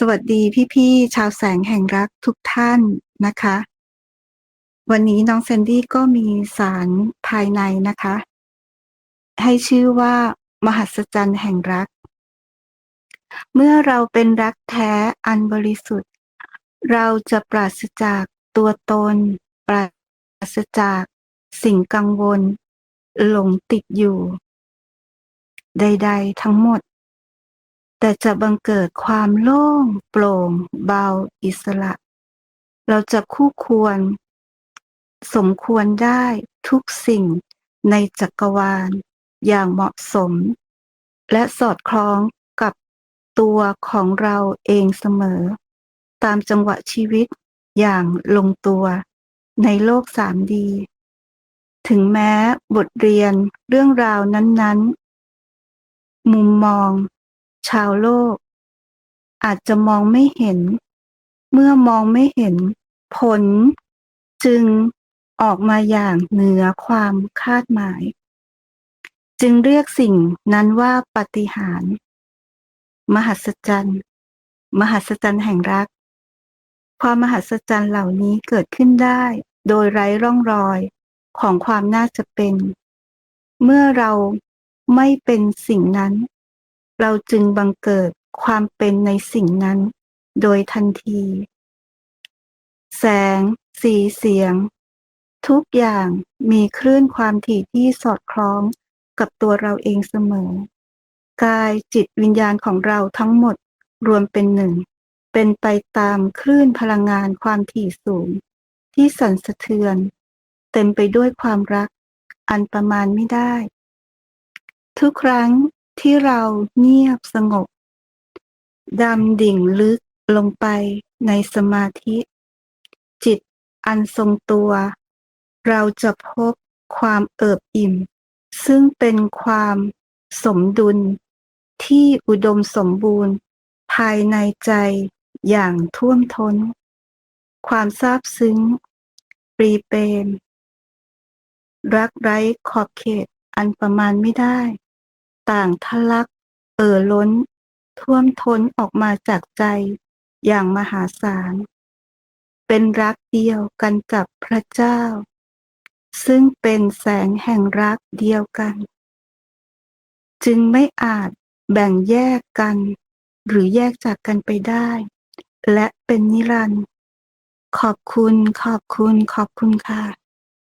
สวัสดีพี่ๆ ชาวแสงแห่งรักทุกท่านนะคะ วันนี้น้องแซนดี้ก็มีสารภายในนะคะ ให้ชื่อว่า มหัศจรรย์แห่งรัก เมื่อเราเป็นรักแท้อันบริสุทธิ์ เราจะปราศจากตัวตน ปราศจากสิ่งกังวล หลงติดอยู่ ใด ๆ ทั้งหมด แต่จะบังเกิดความโล่ง โปร่ง เบา อิสระ เราจะคู่ควร สมควรได้ทุกสิ่งในจักรวาล อย่างเหมาะสม และสอดคล้องกับตัวของเราเองเสมอ ตามจังหวะชีวิตอย่างลงตัวในโลก 3D ถึงแม้บทเรียนเรื่องราวนั้น ๆ มุมมอง ชาวโลก อาจจะมองไม่เห็น เมื่อมองไม่เห็น ผลจึงออกมาอย่างเหนือความคาดหมาย จึงเรียกสิ่งนั้นว่าปาฏิหาริย์มหัศจรรย์ มหัศจรรย์แห่งรัก ความมหัศจรรย์เหล่านี้เกิดขึ้นได้ โดยไร้ร่องรอยของความน่าจะเป็น เมื่อเราไม่เป็นสิ่งนั้น เราจึงบังเกิดความเป็นในสิ่งนั้น โดยทันที แสง สีเสียง ทุกอย่างมีคลื่นความถี่ที่สอดคล้องกับตัวเราเองเสมอ กายจิตวิญญาณของเราทั้งหมดรวมเป็นหนึ่ง เป็นไปตามคลื่นพลังงานความถี่สูง ที่สั่นสะเทือน เต็มไปด้วยความรักอันประมาณไม่ได้ ทุกครั้ง ที่เราเงียบสงบ ดำดิ่งลึกลงไปในสมาธิ จิตอันทรงตัว เราจะพบความเอิบอิ่ม ซึ่งเป็นความสมดุลที่อุดมสมบูรณ์ ภายในใจอย่างท่วมท้น ความซาบซึ้ง ปรีเปรมรักไร้ขอบเขตอันประมาณไม่ได้ ต่างทะลัก เอ่อล้น ท่วมท้นออกมาจากใจอย่างมหาศาล เป็นรักเดียวกันกับพระเจ้า ซึ่งเป็นแสงแห่งรักเดียวกัน จึงไม่อาจแบ่งแยกกัน หรือแยกจากกันไปได้ และเป็นนิรันดร์ขอบคุณขอบคุณขอบคุณค่ะ